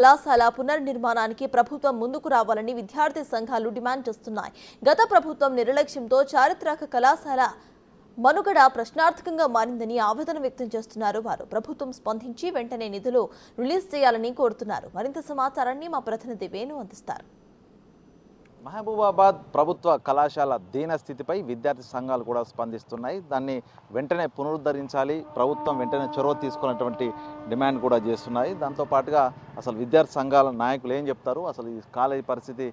కళాశాల పునర్నిర్మాణానికి ప్రభుత్వం ముందుకు రావాలని విద్యార్థి సంఘాలు డిమాండ్ చేస్తున్నాయి. గత ప్రభుత్వం నిర్లక్ష్యంతో చారిత్రక కళాశాల మనుగడ ప్రశ్నార్థకంగా మారిందని ఆవేదన వ్యక్తం చేస్తున్నారు వారు. ప్రభుత్వం స్పందించి వెంటనే నిధులు రిలీజ్ చేయాలని కోరుతున్నారు. మరింత సమాచారాన్ని మా ప్రతినిధి వేణు అందిస్తారు. మహబూబాబాద్ ప్రభుత్వ కళాశాల దీన స్థితిపై విద్యార్థి సంఘాలు కూడా స్పందిస్తున్నాయి. దాన్ని వెంటనే పునరుద్ధరించాలి. ప్రభుత్వం వెంటనే చొరవ తీసుకున్నటువంటి డిమాండ్ కూడా చేస్తున్నాయి. దాంతోపాటుగా అసలు విద్యార్థి సంఘాల నాయకులు ఏం చెప్తారు? అసలు ఈ కాలేజీ పరిస్థితి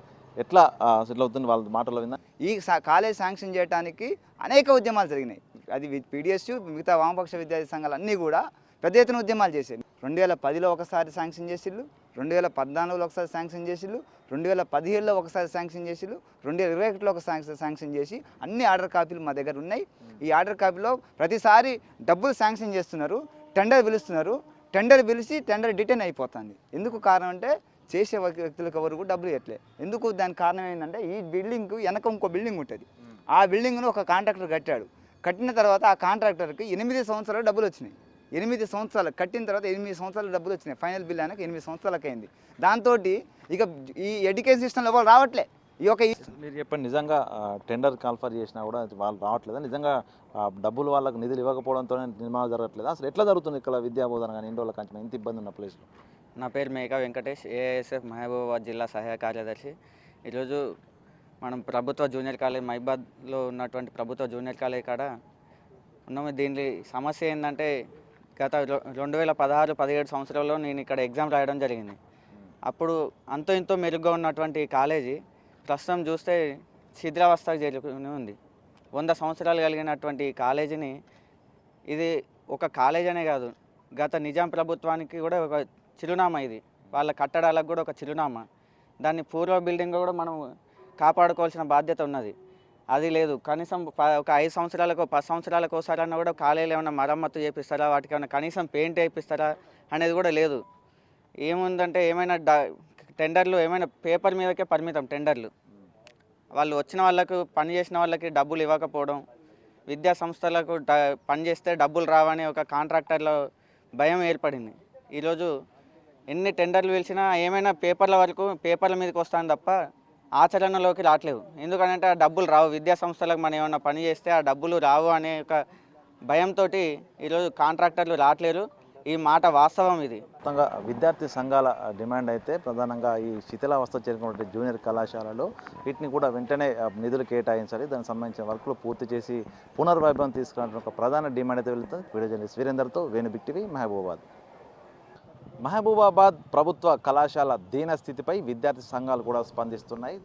ఎట్లా సెటిల్ అవుతుంది? వాళ్ళ మాటలో విన్నా ఈ కాలేజ్ శాంక్షన్ చేయడానికి అనేక ఉద్యమాలు జరిగినాయి. అది పీడిఎస్యు మిగతా వామపక్ష విద్యార్థి సంఘాలు అన్నీ కూడా పెద్ద ఎత్తున ఉద్యమాలు చేసాయి రెండు వేల పదిలో ఒకసారి శాంక్షన్ చేసిళ్ళు రెండు వేల పద్నాలుగులో ఒకసారి శాంక్షన్ చేసిళ్ళు రెండు వేల పదిహేడులో ఒకసారి శాంక్షన్ చేసిళ్ళు రెండు వేల ఇరవై ఒకటిలో ఒక శాంక్షన్ చేసి అన్ని ఆర్డర్ కాపీలు మా దగ్గర ఉన్నాయి. ఈ ఆర్డర్ కాపీలో ప్రతిసారి డబ్బులు శాంక్షన్ చేస్తున్నారు టెండర్ పిలుస్తున్నారు. టెండర్ పిలిచి టెండర్ డిటైన్ అయిపోతుంది. ఎందుకు కారణం అంటే చేసే వ్యక్తి- వ్యక్తులకు ఎవరు కూడా డబ్బులు ఇవ్వట్లేదు ఎందుకు దానికి కారణం ఏంటంటే ఈ బిల్డింగ్ వెనక ఇంకో బిల్డింగ్ ఉంటుంది. ఆ బిల్డింగ్ను ఒక కాంట్రాక్టర్ కట్టాడు. కట్టిన తర్వాత ఆ కాంట్రాక్టర్కి ఎనిమిది సంవత్సరాలు డబ్బులు వచ్చినాయి. ఎనిమిది సంవత్సరాలు కట్టిన తర్వాత ఎనిమిది సంవత్సరాలు డబ్బులు వచ్చినాయి. ఫైనల్ బిల్ అయినాక ఎనిమిది సంవత్సరాలకు అయింది దాంతో ఇక ఈ ఎడ్యుకేషన్ సిస్టంలో ఎవరు రావట్లే. ఈ యొక్క ఈ- మీరు చెప్పండి నిజంగా టెండర్ కాల్ఫర్ చేసినా కూడా వాళ్ళు రావట్లేదా? నిజంగా ఆ, డబ్బులు వాళ్ళకు నిధులు ఇవ్వకపోవడంతో నిర్మాణం జరగట్లేదు? అసలు ఎట్లా జరుగుతుంది ఇక్కడ విద్యా బోధన కానీ ఇంటి వాళ్ళకి ఇంత ఇబ్బంది ఉన్న ప్లేస్లో నా పేరు మేకా వెంకటేష్ ఏఎస్ఎఫ్ మహబూబాబాద్ జిల్లా సహాయ కార్యదర్శి. ఈరోజు మనం ప్రభుత్వ జూనియర్ కాలేజ్ మైబాద్లో ఉన్నటువంటి ప్రభుత్వ జూనియర్ కాలేజ్ కాడ ఉన్నాము. దీని సమస్య ఏంటంటే గత రెండు వేల పదహారు పదిహేడు సంవత్సరాల్లో నేను ఇక్కడ ఎగ్జామ్ రాయడం జరిగింది. అప్పుడు అంతో ఇంతో మెరుగ్గా ఉన్నటువంటి కాలేజీ ప్రస్తుతం చూస్తే శిథిలావస్థకు చేరుకుని ఉంది. వంద సంవత్సరాలు కలిగినటువంటి కాలేజీని ఇది ఒక కాలేజ్ అనే కాదు గత నిజాం ప్రభుత్వానికి కూడా ఒక చిరునామా ఇది. వాళ్ళ కట్టడాలకు కూడా ఒక చిరునామా. దాన్ని పూర్వ బిల్డింగ్ కూడా మనం కాపాడుకోవాల్సిన బాధ్యత ఉన్నది. అది లేదు. కనీసం ప- ఒక ఐదు సంవత్సరాలకు పది సంవత్సరాలకు ఒకసారి అన్న కూడా కాలేజీలు ఏమైనా మరమ్మతు చేపిస్తారా? వాటికి ఏమైనా కనీసం పెయింట్ వేయిస్తారా అనేది కూడా లేదు. ఏముందంటే ఏమైనా డ టెండర్లు ఏమైనా పేపర్ మీదకే పరిమితం టెండర్లు. వాళ్ళు వచ్చిన వాళ్ళకు పని చేసిన వాళ్ళకి డబ్బులు ఇవ్వకపోవడం విద్యా సంస్థలకు డ పని చేస్తే డబ్బులు రావని ఒక కాంట్రాక్టర్లో భయం ఏర్పడింది. ఈరోజు ఎన్ని టెండర్లు పిలిచినా ఏమైనా పేపర్ల వరకు పేపర్ల మీదకి వస్తాను తప్ప ఆచరణలోకి రావట్లేవు. ఎందుకంటే ఆ డబ్బులు రావు. విద్యా సంస్థలకు మనం ఏమైనా పని చేస్తే ఆ డబ్బులు రావు అనే ఒక భయంతో ఈరోజు కాంట్రాక్టర్లు రావట్లేరు. ఈ మాట వాస్తవం ఇది. మొత్తంగా విద్యార్థి సంఘాల డిమాండ్ అయితే ప్రధానంగా ఈ శిథిలావస్థ చేరుకున్నటువంటి జూనియర్ కళాశాలలో వీటిని కూడా వెంటనే నిధులు కేటాయించాలి. దానికి సంబంధించిన వర్కులు పూర్తి చేసి పునర్వైభవం తీసుకురావడం ఒక ప్రధాన డిమాండ్ అయితే వెళ్తుంది. వీడియో జర్నలిస్ట్ వీరేందర్తో వేణు టీవీ మహబూబాబాద్ ప్రభుత్వ కళాశాల దీన స్థితిపై విద్యార్థి సంఘాలు కూడా స్పందిస్తున్నాయి.